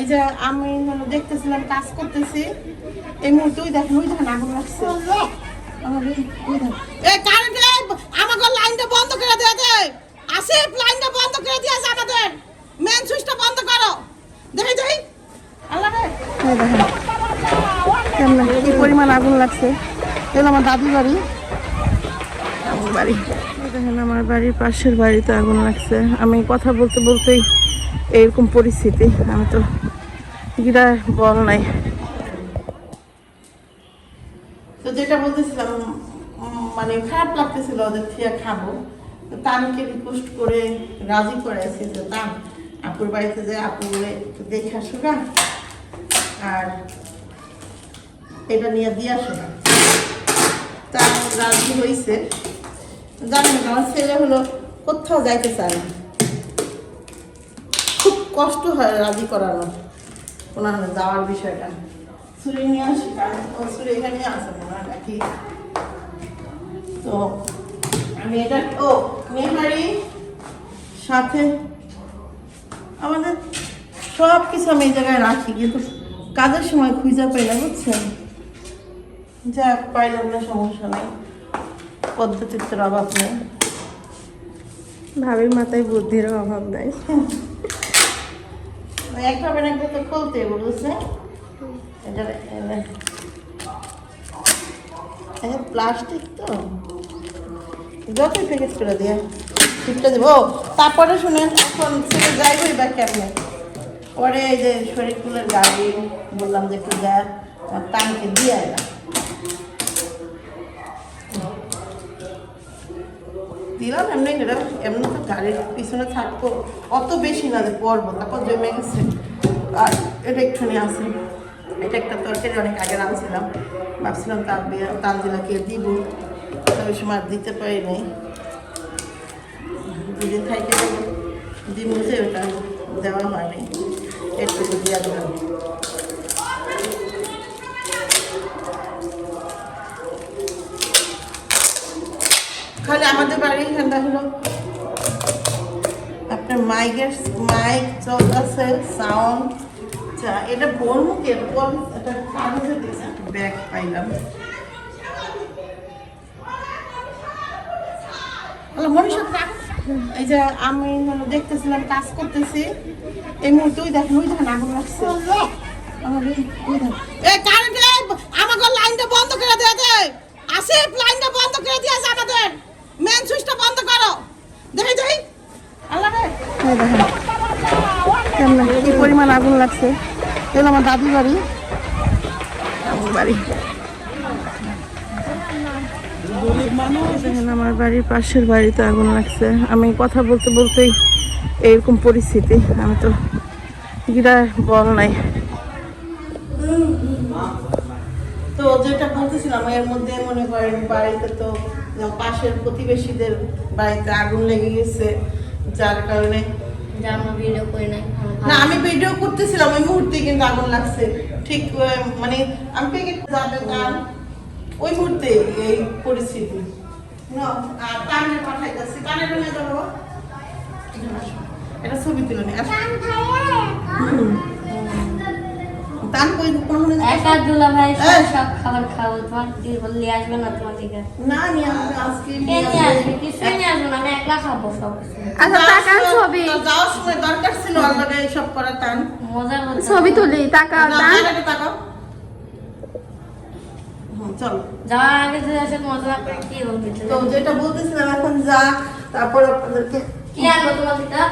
এই যে আমি হলো দেখতেছিলাম, কাজ করতেছি। এই মুহূর্তে ওই দেখেন ওই দেখেন আগুন লাগছে। লাইনটা বন্ধ করে লাইনটা বন্ধ করে দিয়েছে মেন সুইচটা বন্ধ পরিমাণ আগুন লাগছে। আমার দাদির বাড়ি। বাড়ি। দেখেন, আমার বাড়ির পাশের বাড়িতে আগুন লাগছে। আমি কথা বলতে বলতেই এরকম পরিস্থিতি। আমি তো গিরা বল নাই। তো যেটা বলতেছিলাম মানে খারাপ লাগতেছিল ওদের থেকে খাব। তো তানকে রিকোয়েস্ট করে রাজি করাইছি যে তান আপুর বাড়িতে যে আপু একটু দেখে আসো গা। আর এটা নিয়ে দিয়ে আসো গা। তা রাজি হয়েছে জানেন, আমার ছেলে হলো কোথাও যাইতে চায় না। খুব কষ্ট হয় রাজি করানো ওনার যাওয়ার বিষয়টা। ছুরি নিয়ে আসি ও ছুরি এখানে হয় নাকি তো আমি এটা, ও মেহারি সাথে আমাদের সব কিছু আমি এই জায়গায় রাখি, কিন্তু কাজের সময় খুঁজে পাই না, বুঝছেন? যাক, পাইলাম না, সমস্যা নেই। পদ্ধতির অভাব নেই? ভাবির মাথায় বুদ্ধির অভাব নাই। একটা বেনাকে তো খুলতে বলছে এটা প্লাস্টিক তো। যতই প্যাকেজ করে দিয়ে দেবো। তারপরে শুনেন এখন ছেলে যাই হই বা কেমনে? পরে এই যে শরীরকুলের গাড়ি বললাম যে একটু যা টানকে দিয়ে এলাম দিলাম, এমনি এটা এমনি তো গাড়ির পিছনে থাকব। অত বেশি না যে পড়ব তারপর জমে গেছে। আর এটা একটুখানি আছে। এটা একটা তরকারি অনেক আগে রাঁধছিলাম। ভাবছিলাম তার তানজিলাকে দিব? ওই সময় দিতে পারি নাই। দুদিন থাইকে দিন বুঝে ওটা দেওয়া হয়নি একটু দিয়ে দিলাম। খালি আমাদের বাড়ি এখানটা হলো আপনার মাইকের মাইক চলতেছে সাউন্ড এটা কি? বল, এটা ব্যাগ পাইলাম। এই যে আমি হলো দেখতেছিলাম, কাজ করতেছি, এই। আমাকে লাইনটা বন্ধ করে দিয়ে দে। আসিফ লাইনটা বন্ধ করে আমাদের। মেন সুইচটা বন্ধ করো। দেখে যাই আল্লাহ দেখেন কেমন কি পরিমাণ আগুন লাগছে। এগুলো আমার দাদির বাড়ি। আমার বাড়ি। দেখেন আমার বাড়ির পাশের বাড়িতে আগুন লাগছে। আমি কথা বলতে বলতেই এরকম পরিস্থিতি। আমি তো গিরা বল নাই। তো যেটা বলতেছিলাম এর মধ্যে মনে করেন বাড়িতে তো পাশের প্রতিবেশীদের বাড়িতে আগুন লেগে গেছে যার কারণে জামা ভিডিও না আমি ভিডিও করতেছিলাম ওই মুহূর্তে কিন্তু আগুন লাগছে। ঠিক মানে আমি প্যাকেট যাবে তার ওই মুহূর্তে এই পরিস্থিতি। না, আর কানে পাঠাইতেছি। কানে নিয়ে যাব। এটা ছবি তুলে নি। আসো। হুম। তান একা দুলা ভাই সব খাবার খাব। তোমার দিদি বললে আসবে না তোমার দিকে? না নিয়ে আসবে আজকে নিয়ে আসবে? কিছুই নিয়ে আসবে না আমি একলা খাব সব আচ্ছা টাকা ছবি। যাওয়ার সময় দরকার ছিল আল্লাহকে এইসব করার টান। মজার হচ্ছে ছবি তুলি টাকা চলো। যাওয়ার আগে আসে মজা কি বলবি? তো যেটা বলতেছিলাম এখন যা তারপর আপনাদেরকে কি আনব তোমার দিদা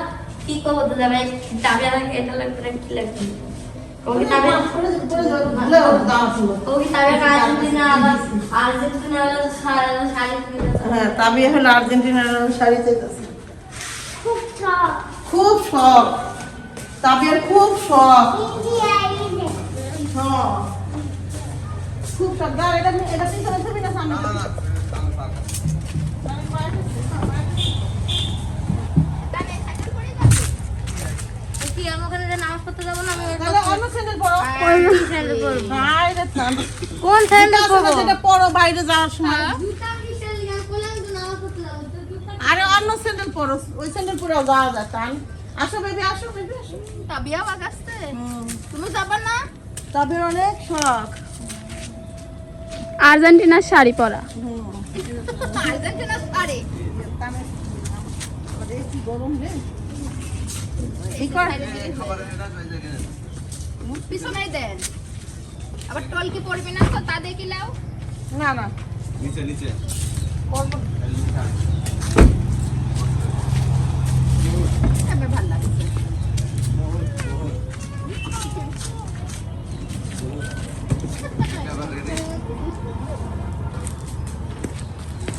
কি করব দুলা ভাই? দাবি এটা লাগবে কি লাগবে? তাবে তাবে শাড়ি কিনে হ্যাঁ তাবিয়া হলো আর্জেন্টিনার শাড়ি চাইতেছে খুব চাপ খুব শখ। তাবিয়ার খুব শখ। হ্যাঁ। খুব শখ। এটা এটা পিছনে ছবি না সামনে কি আমি ওখানে যে নামাজ পড়তে যাব না আমি তাহলে অন্য স্যান্ডেল পরো। স্যান্ডেল পরবো? বাইরে কোন স্যান্ডেল পরবো? যেটা পরো বাইরে যাওয়ার সময়। জুতা কি স্যান্ডেল পরলে আমি নামাজ পড়তে যাব। আরে অন্য স্যান্ডেল পরো। ওই স্যান্ডেল পরে যাওয়া যায় তাই আসো বেবি আসো বেবি আসো। তাবিয়া বাগাসতে তুমি যাবা না? তবে অনেক শখ। আর্জেন্টিনার শাড়ি পরা। আর্জেন্টিনার শাড়ি? গরম রে। এই কর পিছনে দেন আবার টলকি পড়বে না তো তা দেখি লাও না না নিচে নিচে করব না। আমার ভালো লাগছে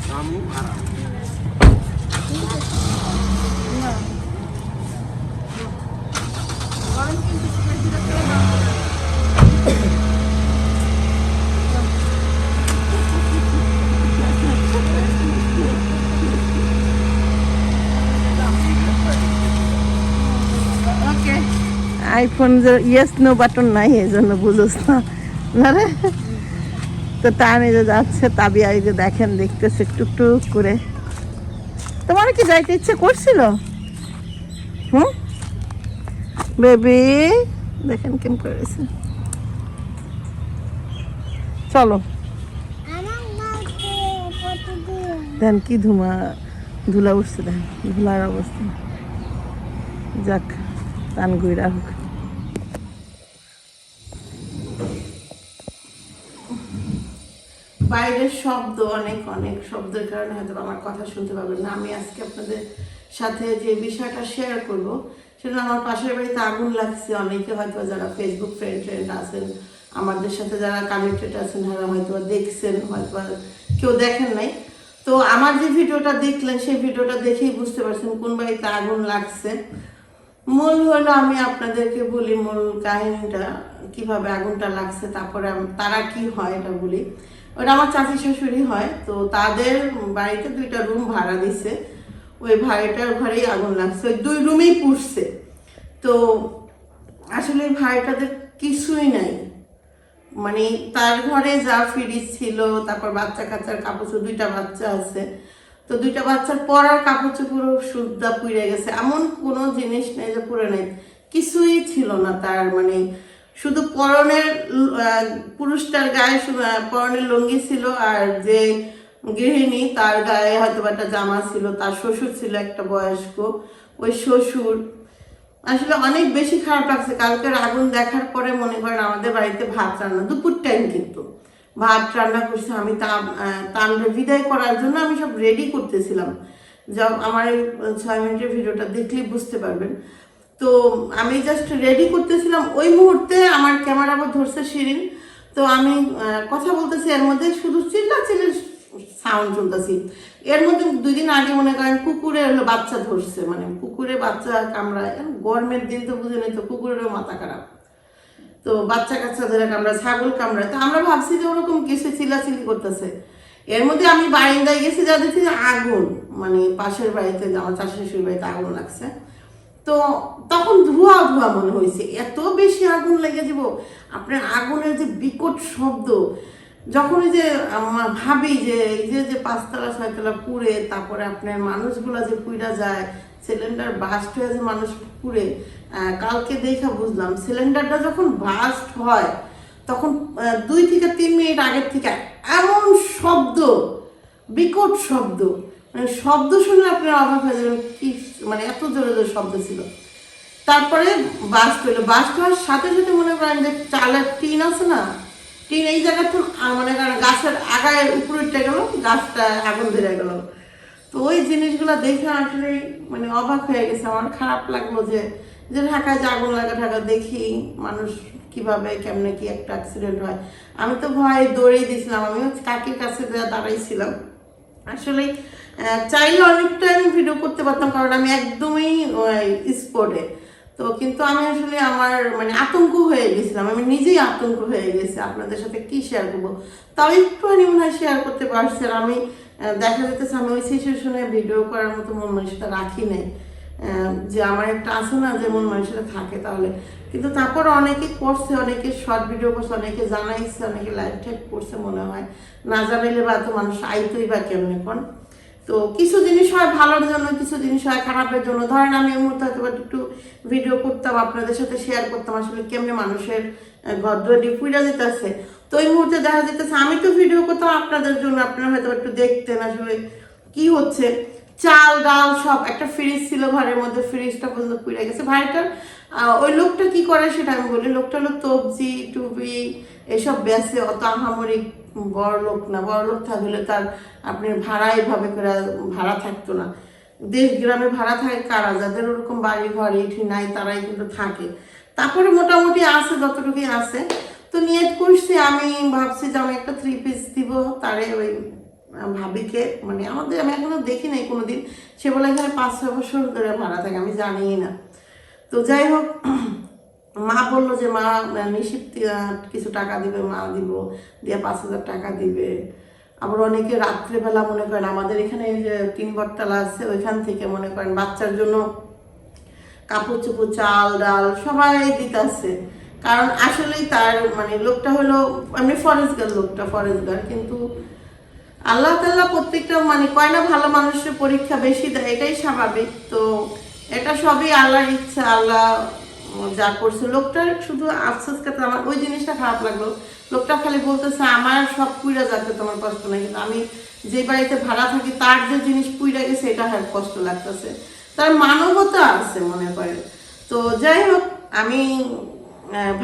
কামু আরাম না। গরম কিন্তু বেশি রাখতে হবে না। ওকে আইফোন যে ইয়েস নো বাটন নাই, এই জন্য বুঝোস না। রে? তো টানে যে যাচ্ছে তাবি এই যে দেখেন, দেখতেছে টুকটুক করে। তোমার কি যাইতে ইচ্ছে করছিল? হুম? বেবি দেখেন কেম করেছে চলো। দেন কি ধুমা, ধুলা উঠছে, দেন ধুলার অবস্থা। যাক তান গুইরা হোক। বাইরের শব্দ, অনেক অনেক শব্দের কারণে হয়তো আমার কথা শুনতে পাবেন না। আমি আজকে আপনাদের সাথে যে বিষয়টা শেয়ার করব, সেটা আমার পাশের বাড়িতে আগুন লাগছে। অনেকে হয়তো যারা ফেসবুক ফ্রেন্ড ফ্রেন্ড আছেন, আমাদের সাথে যারা কানেক্টেড আছেন, তারা হয়তো দেখছেন হয়তো কেউ দেখেন নাই। তো আমার যে ভিডিওটা দেখলেন, সেই ভিডিওটা দেখেই বুঝতে পারছেন কোন বাড়িতে আগুন লাগছে। মূল হলো আমি আপনাদেরকে বলি মূল কাহিনীটা, কীভাবে আগুনটা লাগছে, তারপরে তারা কি হয় এটা বলি। ওটা আমার চাচি শ্বশুরই হয়, তো তাদের বাড়িতে দুইটা রুম ভাড়া দিছে। ওই ভাড়াটার ঘরেই আগুন লাগছে, ওই দুই রুমেই পুষছে তো আসলে ভাড়াটাদের কিছুই নাই। মানে তার ঘরে যা ফ্রিজ ছিল, তারপর বাচ্চা কাচ্চার কাপড় দুইটা বাচ্চা আছে। তো দুইটা বাচ্চার পরার কাপড় চোপড় সুদ্ধা পুড়ে গেছে। এমন কোনো জিনিস নেই যে পুড়ে নাই। কিছুই ছিল না তার মানে শুধু পরনের পুরুষটার গায়ে পরনের লুঙ্গি ছিল আর যে গৃহিণী তার গায়ে হয়তো একটা জামা ছিল, তার শ্বশুর ছিল একটা বয়স্ক। ওই শ্বশুর আসলে অনেক বেশি খারাপ লাগছে। কালকের আগুন দেখার পরে মনে করেন আমাদের বাড়িতে ভাত রান্না, দুপুর টাইম কিন্তু। ভাত রান্না করছে, আমি তানরে বিদায় করার জন্য আমি সব রেডি করতেছিলাম। যব আমার এই ছয় মিনিটের ভিডিওটা দেখলেই বুঝতে পারবেন। তো আমি জাস্ট রেডি করতেছিলাম। ওই মুহূর্তে আমার ক্যামেরা আবার ধরছে শিরিন। তো আমি কথা বলতেছি, এর মধ্যে শুধু চিল্লা চিল্লির সাউন্ড শুনতেছি এর মধ্যে দুই দিন আগে মনে করেন কুকুরে হলো বাচ্চা ধরছে মানে কুকুরে বাচ্চা কামড়ায়। গরমের দিন তো বুঝে নেই তো কুকুরেরও মাথা খারাপ। তো বাচ্চা কাচ্চা ধরে কামড়ায়, ছাগল কামড়ায়। তো আমরা ভাবছি যে ওরকম কিছু চিল্লাচিল্লি করতেছে। এর মধ্যে আমি বারিন্দায় গেছি, যা দেখছি আগুন। মানে পাশের বাড়িতে, আমার চাষের বাড়িতে আগুন লাগছে। তো তখন ধোঁয়া ধোঁয়া মনে হয়েছে। এত বেশি আগুন লেগে যাব। আপনার আগুনের যে বিকট শব্দ, যখন এই যে ভাবি যে এই যে যে পাঁচতলা, ছয়তলা পুড়ে তারপরে আপনার মানুষগুলা যে পুইরা যায় সিলিন্ডার বাস্ট হয়ে যে মানুষ পুড়ে কালকে দেখা বুঝলাম সিলিন্ডারটা যখন বাস্ট হয়, তখন দুই থেকে তিন মিনিট আগের থেকে এমন শব্দ, বিকট শব্দ মানে শব্দ শুনলে আপনার অবাক হয়ে যাবেন, কি মানে এত জোরে জোরে শব্দ ছিল। তারপরে বাস্ট হলো। বাস্ট হওয়ার সাথে সাথে মনে করেন যে চালের টিন আছে না, টিন এই জায়গাটা মনে করেন গাছের আগায় উপরেটা গেল, গাছটা আগুন ধরে গেল। তো ওই জিনিসগুলো দেখে আসলে মানে অবাক হয়ে গেছে। আমার খারাপ লাগল যে যে ঢাকায় যে আগুন লাগা ঢাকা দেখি মানুষ কীভাবে, কেমনে কি একটা অ্যাক্সিডেন্ট হয়। আমি তো ভয়ে দৌড়েই দিয়েছিলাম। আমি কাকির কাছে দাঁড়াইছিলাম। আসলে চাইলে অনেকটা আমি ভিডিও করতে পারতাম, কারণ আমি একদমই স্পটে তো কিন্তু আমি আসলে আমার মানে আতঙ্ক হয়ে গেছিলাম। আমি নিজেই আতঙ্ক হয়ে গেছি আপনাদের সাথে কি শেয়ার করব। তাও একটু আমি মনে হয় শেয়ার করতে পারছি, আর আমি দেখা যেতেছে আমি ওই সিচুয়েশনে ভিডিও করার মতো মন মানুষটা রাখি নাই। যে আমার একটা আছে না, যে মন মানুষটা থাকে তাহলে। কিন্তু তারপর অনেকে করছে, অনেকে শর্ট ভিডিও করছে, অনেকে জানাইছে, অনেকে লাইভ টাইপ করছে মনে হয়। না জানাইলে বা তো মানুষ আইতই বা কেমনে কোন? তো কিছু জিনিস হয় ভালোর জন্য, কিছু জিনিস হয় খারাপের জন্য। ধরেন আমি এই মুহূর্তে হয়তো একটু ভিডিও করতাম, আপনাদের সাথে শেয়ার করতাম, আসলে কেমনে মানুষের ঘর দুয়ারি পুইরা যেতেছে। তো এই মুহূর্তে দেখা যেতেছে আমি তো ভিডিও করতাম আপনাদের জন্য, আপনারা হয়তো একটু দেখতেন আসলে কি হচ্ছে। চাল, ডাল সব, একটা ফ্রিজ ছিল ঘরের মধ্যে ফ্রিজটা পর্যন্ত পুড়ে গেছে। ভাইটার ওই লোকটা কি করে সেটা আমি বলি, লোকটা হলো তবজি টুবি এসব বেসে অত আহামরি বড় লোক না বড় লোক থাকলে তার আপনি ভাড়া এভাবে করে ভাড়া থাকতো না। দেশ গ্রামে ভাড়া থাকে কারা? যাদের ওরকম বাড়ি ঘর এটি নাই, তারাই কিন্তু থাকে। তারপরে মোটামুটি আছে, যতটুকুই আছে। তো নিয়ে করছি আমি, ভাবছি যে আমি একটা থ্রি পিস দিব তারে ওই ভাবিকে। মানে আমাদের, আমি এখনও দেখি নাই কোনোদিন। সে বলে এখানে পাঁচ ছয় বছর ধরে ভাড়া থাকে, আমি জানিই না। তো যাই হোক মা বলল যে, মা নিশ্চিত কিছু টাকা দিবে, মা দিব, দিয়ে পাঁচ হাজার টাকা দিবে। আবার অনেকে রাত্রেবেলা মনে করেন, আমাদের এখানে যে তিন বটতলা আছে, ওইখান থেকে মনে করেন বাচ্চার জন্য কাপড় চোপড়, চাল, ডাল সবাই দিতেছে। কারণ আসলেই তার মানে লোকটা হলো, এমনি ফরেস্টগার লোকটা ফরেস্ট ফরেস্টগার কিন্তু আল্লাহ তাল্লাহ প্রত্যেকটা মানে কয় না ভালো মানুষের পরীক্ষা বেশি দেয়, এটাই স্বাভাবিক। তো এটা সবই আল্লাহর ইচ্ছা, আল্লাহ যা করছে লোকটার শুধু আফসোস করতে আমার ওই জিনিসটা খারাপ লাগল। লোকটা খালি বলতেছে, আমার সব পুইরা যাচ্ছে, তোমার কষ্ট নাই। কিন্তু আমি যে বাড়িতে ভাড়া থাকি, তার যে জিনিস পুইরা গেছে, এটা হ্যাঁ কষ্ট লাগতেছে। তার মানবতা আছে মনে করে। তো যাই হোক, আমি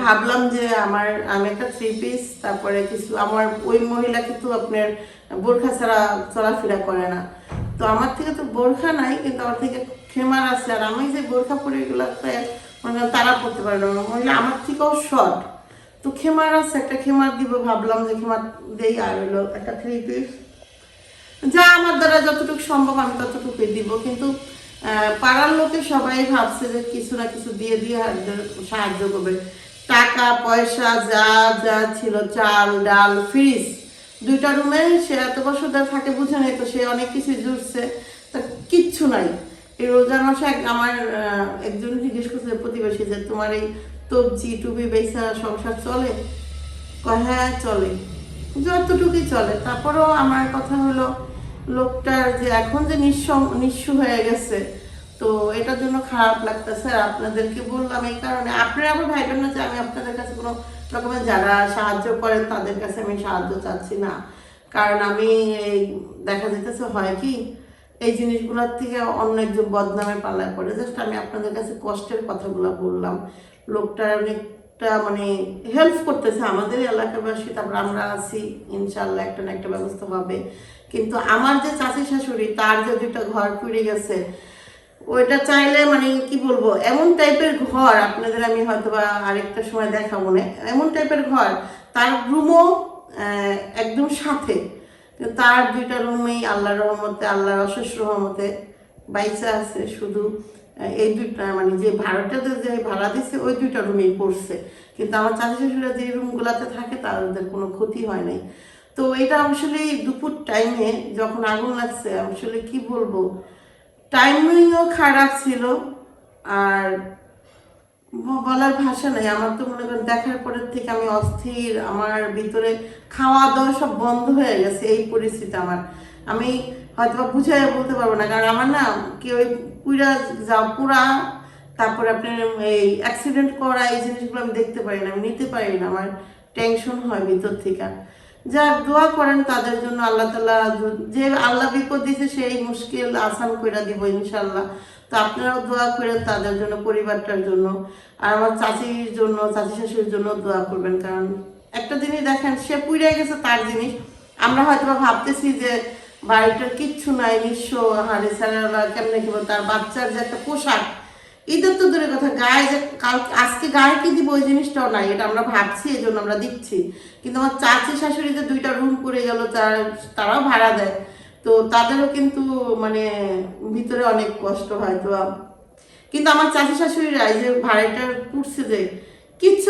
ভাবলাম যে আমার, আমি একটা থ্রি পিস তারপরে কিছু, আমার ওই মহিলা কিন্তু আপনার বোরখা ছাড়া চলাফেরা করে না। তো আমার থেকে তো বোরখা নাই, কিন্তু আমার থেকে খেমার আছে। আর আমি যে বোরখা পরে এগুলোতে মানে তারা পড়তে পারে না। মহিলা আমার থেকেও শর্ট তো খেমার আছে, একটা খেমার দিব ভাবলাম যে খেমার দেই, আর হলো একটা থ্রি পিস যা আমার দ্বারা যতটুকু সম্ভব আমি ততটুকুই দিব। কিন্তু পাড়ার লোকে সবাই ভাবছে যে কিছু না কিছু দিয়ে দিয়ে সাহায্য করবে। টাকা, পয়সা, যা যা ছিল, চাল, ডাল ফ্রিজ দুইটা রুমে সে এত বছর থাকে, বুঝে নেই তো সে অনেক কিছু জুড়ছে তা কিচ্ছু নাই। এই রোজার মাসে আমার একজন জিজ্ঞেস করছে প্রতিবেশী যে তোমার এই তবজি টুবি বেসা সংসার চলে? কয় হ্যাঁ চলে। যতটুকুই চলে। তারপরেও আমার কথা হলো, লোকটার যে এখন যে নিঃস্ব নিঃস্ব হয়ে গেছে, তো এটার জন্য খারাপ লাগতেছে। আর আপনাদেরকে বললাম এই কারণে। আপনারা আমার ভাইবেন না যে আমি আপনাদের কাছে কোনো রকমের যারা সাহায্য করেন, তাদের কাছে আমি সাহায্য চাচ্ছি না। কারণ আমি এই দেখা যেতেছে হয় কি এই জিনিসগুলোর থেকে অন্য একজন বদনামে পাল্লায় পড়ে। জাস্ট আমি আপনাদের কাছে কষ্টের কথাগুলো বললাম। লোকটা অনেকটা মানে হেল্প করতেছে আমাদের এলাকাবাসী, তারপর আমরা আছি ইনশাল্লাহ একটা না একটা ব্যবস্থা হবে। কিন্তু আমার যে চাচি শাশুড়ি, তার যে দুইটা ঘর পুড়ে গেছে, ওইটা চাইলে মানে কি বলব, এমন টাইপের ঘর, আপনাদের আমি হয়তো বা আরেকটা সময় দেখাবো না, এমন টাইপের ঘর, তার রুমও একদম সাথে। তার দুইটা রুমেই আল্লাহর রহমতে, আল্লাহর অশেষ রহমতে বাইচা আছে। শুধু এই দুইটা মানে যে ভাড়াটাতে যে ভাড়া দিচ্ছে ওই দুইটা রুমেই পড়ছে। কিন্তু আমার চাচি শাশুড়া যে রুমগুলোতে থাকে, তাদের কোনো ক্ষতি হয় নাই। তো এটা আসলে দুপুর টাইমে যখন আগুন লাগছে আসলে কি বলব? টাইমিংও খারাপ ছিল, আর বলার ভাষা নেই। আমার তো মনে করেন দেখার পরের থেকে আমি অস্থির, আমার ভিতরে খাওয়া দাওয়া সব বন্ধ হয়ে গেছে, এই পরিস্থিতি আমার। আমি হয়তো বুঝাই বলতে পারব না, কারণ আমার না কি ওই পুরা যা পুরা তারপরে আপনার এই অ্যাক্সিডেন্ট করা, এই জিনিসগুলো আমি দেখতে পারি না, আমি নিতে পারি না, আমার টেনশন হয় ভিতর থেকে। যা দোয়া করেন তাদের জন্য আল্লাহ তালা যে আল্লাহ বিপদ দিছে সেই মুশকিল আসান করে দিব ইনশাল্লাহ তো আপনারাও দোয়া করেন তাদের জন্য পরিবারটার জন্য আর আমার চাচির জন্য চাচি শাশুড়ির জন্য দোয়া করবেন কারণ একটা জিনিস দেখেন সে পুড়ে গেছে তার জিনিস। আমরা হয়তো ভাবতেছি যে বাড়িটার কিচ্ছু নাই নিঃস্ব হাড়ি ছাড়া কেমনে কি বলব, তার বাচ্চার যে একটা পোশাক ঈদের তো দূরের কথা। গায়ে যে কাল আজকে গায়ে কি দিব ওই জিনিসটাও নাই। এটা আমরা ভাবছি এই জন্য আমরা দিচ্ছি। কিন্তু আমার চাচি শাশুড়ি যে দুইটা রুম করে গেল, তার তারাও ভাড়া দেয়। তো তাদেরও কিন্তু মানে ভিতরে অনেক কষ্ট হয় তো কিন্তু আমার চাচি শাশুড়িরা এই যে ভাড়াটা পুড়ছে যে, কিচ্ছু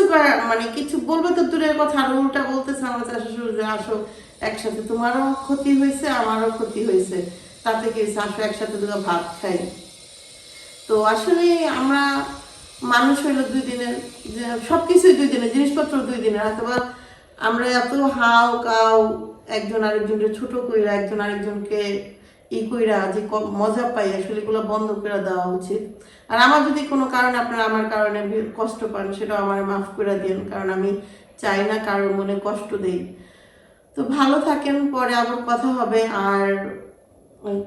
মানে কিছু বলবে তো দূরের কথা, আর উল্টা বলতেছে আমার চাচি যে, আসো, একসাথে তোমারও ক্ষতি হয়েছে, আমারও ক্ষতি হয়েছে। তাতে কি আসো, একসাথে দুটো ভাত খাই। তো আসলে আমরা মানুষ হইল দুই দিনের সব কিছুই দুই দিনের জিনিসপত্র দুই দিনের। অথবা আমরা এত হাও কাও একজন আরেকজনকে ছোট কইরা, একজন আরেকজনকে ই কইরা যে মজা পাই, আসলে এগুলো বন্ধ করে দেওয়া উচিত। আর আমার যদি কোনো কারণে আপনারা আমার কারণে কষ্ট পান, সেটা আমার মাফ করে দিন কারণ আমি চাই না কারোর মনে কষ্ট দেই। তো ভালো থাকেন, পরে আবার কথা হবে। আর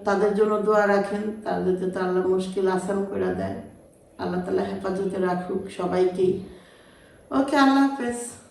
তাদের জন্য দোয়া রাখেন তাদের যাতে আল্লাহ মুশকিল আসান করে দেয়। আল্লাহ তালা হেফাজতে রাখুক সবাইকেই। ওকে, আল্লাহ হাফেজ।